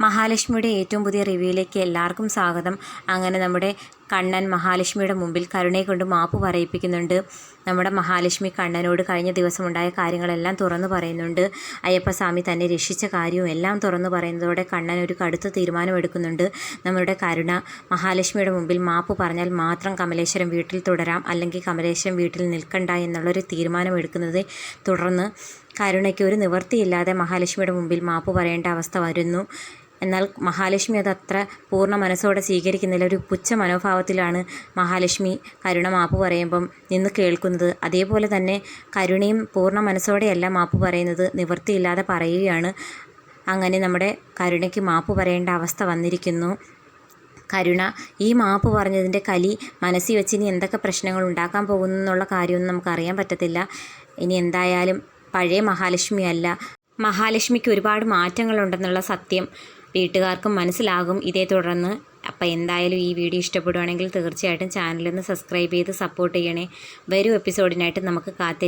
മഹാലക്ഷ്മിയുടെ ഏറ്റവും പുതിയ റിവ്യൂയിലേക്ക് എല്ലാവർക്കും സ്വാഗതം. അങ്ങനെ നമ്മുടെ കണ്ണൻ മഹാലക്ഷ്മിയുടെ മുമ്പിൽ കരുണയെ കൊണ്ട് മാപ്പ് പറയിപ്പിക്കുന്നുണ്ട്. നമ്മുടെ മഹാലക്ഷ്മി കണ്ണനോട് കഴിഞ്ഞ ദിവസം ഉണ്ടായ കാര്യങ്ങളെല്ലാം തുറന്നു പറയുന്നുണ്ട്. അയ്യപ്പസ്വാമി തന്നെ രക്ഷിച്ച കാര്യവും എല്ലാം തുറന്നു പറയുന്നതോടെ കണ്ണൻ ഒരു കടുത്ത തീരുമാനമെടുക്കുന്നുണ്ട്. നമ്മുടെ കരുണ മഹാലക്ഷ്മിയുടെ മുമ്പിൽ മാപ്പ് പറഞ്ഞാൽ മാത്രം കമലേശ്വരം വീട്ടിൽ തുടരാം അല്ലെങ്കിൽ കമലേശ്വരം വീട്ടിൽ നിൽക്കണ്ട എന്നുള്ളൊരു തീരുമാനമെടുക്കുന്നത് തുടർന്ന് കരുണയ്ക്ക് ഒരു നിവൃത്തിയില്ലാതെ മഹാലക്ഷ്മിയുടെ മുമ്പിൽ മാപ്പ് പറയേണ്ട അവസ്ഥ വരുന്നു. എന്നാൽ മഹാലക്ഷ്മി അത് അത്ര പൂർണ മനസ്സോടെ സ്വീകരിക്കുന്നില്ല. ഒരു പുച്ഛ മനോഭാവത്തിലാണ് മഹാലക്ഷ്മി കരുണ മാപ്പ് പറയുമ്പം നിന്ന് കേൾക്കുന്നത്. അതേപോലെ തന്നെ കരുണയും പൂർണ മനസ്സോടെയല്ല മാപ്പ് പറയുന്നത്. നിവൃത്തിയില്ലാതെ പറയുകയാണ്. അങ്ങനെ നമ്മുടെ കരുണയ്ക്ക് മാപ്പ് പറയേണ്ട അവസ്ഥ വന്നിരിക്കുന്നു. കരുണ ഈ മാപ്പ് പറഞ്ഞതിന്റെ കലി മനസ്സിൽ വെച്ച് ഇനി എന്തൊക്കെ പ്രശ്നങ്ങൾ ഉണ്ടാക്കാൻ പോകുന്നു എന്നുള്ള കാര്യമൊന്നും നമുക്കറിയാൻ പറ്റത്തില്ല. ഇനി എന്തായാലും പഴയ മഹാലക്ഷ്മി അല്ല. മഹാലക്ഷ്മിക്ക് ഒരുപാട് മാറ്റങ്ങളുണ്ടെന്നുള്ള സത്യം. വീട്ടുകാർക്കും മനസ്സിലാകും ഇതേ തുടർന്ന്. അപ്പോൾ എന്തായാലും ഈ വീഡിയോ ഇഷ്ടപ്പെടുവാണെങ്കിൽ തീർച്ചയായിട്ടും ചാനലൊന്ന് സബ്സ്ക്രൈബ് ചെയ്ത് സപ്പോർട്ട് ചെയ്യണേ. വരും എപ്പിസോഡിനായിട്ട് നമുക്ക് കാത്തി